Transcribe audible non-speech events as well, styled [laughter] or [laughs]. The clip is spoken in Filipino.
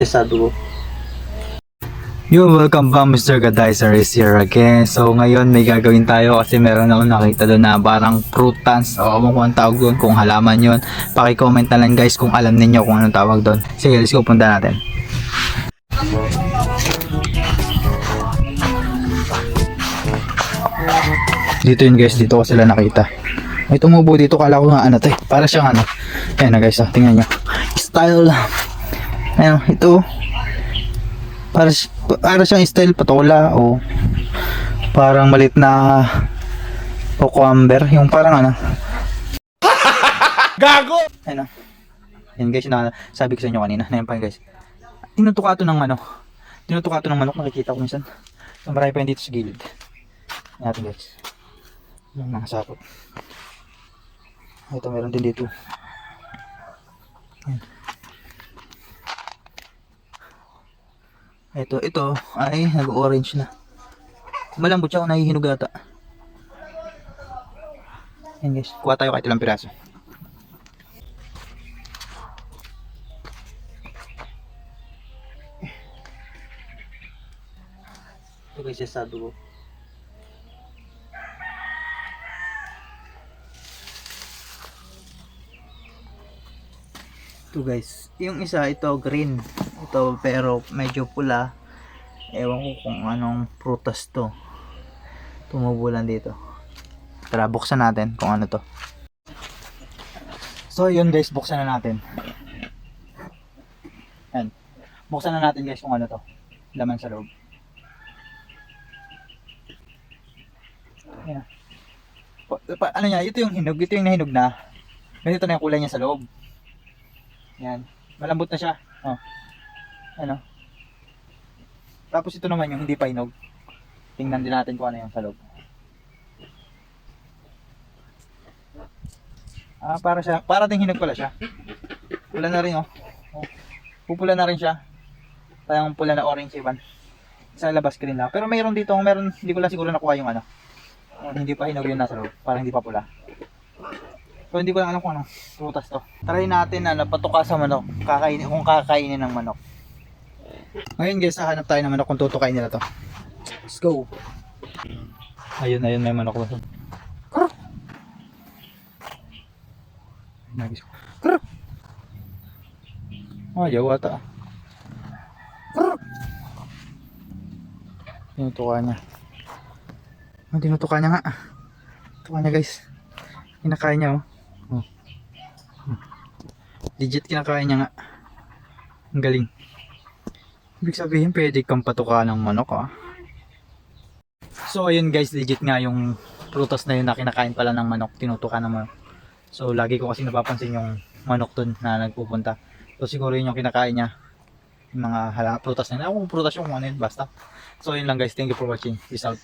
Sabi ko, Yo, welcome back Mr. Gadizer is here again. So ngayon may gagawin tayo kasi meron ako nakita doon na parang frutans o kung ang tawag doon, kung halaman yon. Paki-comment na lang guys kung alam ninyo kung anong tawag doon. Sige, let's go punta natin. Dito yun guys, dito ko sila nakita. May tumubo dito, kala ko nga ano to eh. Para siyang ano. Ayan na guys, ah, tingnan nyo. Style. Ayan, ito. Para, para siyang style patola o parang malit na cucumber. Yung parang ano. [laughs] Gago! Ano. Yan guys, na, sabi ko sa inyo kanina. Na yan pa guys. Tinutuka to ng ano. Tinutuka to ng manok. Nakikita ko minsan. So, marami pa yun dito sa gilid. Yan natin guys. Yung mga sapot. Ito meron din dito. Yan. Ito, ito ay nag-orange na. Malambot siya kung nahihinog ata. Guys, kuha tayo kahit ilang piraso. Ito guys, sabi ko. Ito guys, yung isa ito green. Ito pero medyo pula. Ewan ko kung anong prutas to. Tumubo lang dito. Tara, buksan natin kung ano to. So yun guys, buksan na natin. Yan. Buksan na natin guys kung ano to. Laman sa loob. Yan. Pa, pa- ano niya, ito yung hinog, ito yung nahinog na. Ganito na yung kulay niya sa loob. Yan. Malambot na siya. Oh. Ano? Tapos ito naman yung hindi pa hinog. Tingnan din natin kung ano yung sa loob. Ah, para siya, para ding hinog pala siya. Pula na rin oh. oh. Pupula na rin siya. Parang pula na orange iban. Sa labas green lang. Pero mayroon dito, meron, hindi ko lang siguro nakuha yung ano. Yung hindi pa hinog yung nasa loob. Parang hindi pa pula. So hindi ko lang alam kung ano prutas to. Try natin na napatuka sa manok. Kakainin kung kakainin ng manok. Ngayon guys, hahanap tayo ng manok kung tutukain nila to. Let's go. Ayun, ayun may manok doon. Krr! Nagis. Krr! Ayaw ata. Krr! Tinutuka niya. Ah, tinutuka niya nga. Tuka niya guys. Kinakain niya oh. oh. Legit kinakain niya nga. Ang galing. Ibig sabihin pwede kang patuka ng manok ah. So ayun guys, legit nga yung prutas na yun na kinakain pala ng manok, tinutuka ng manok. So lagi ko kasi napapansin yung manok dun na nagpupunta. So siguro yun yung kinakain niya. Yung mga hala, prutas na yun. Ako prutas yung ano yun, basta. So yun lang guys, thank you for watching. Peace out.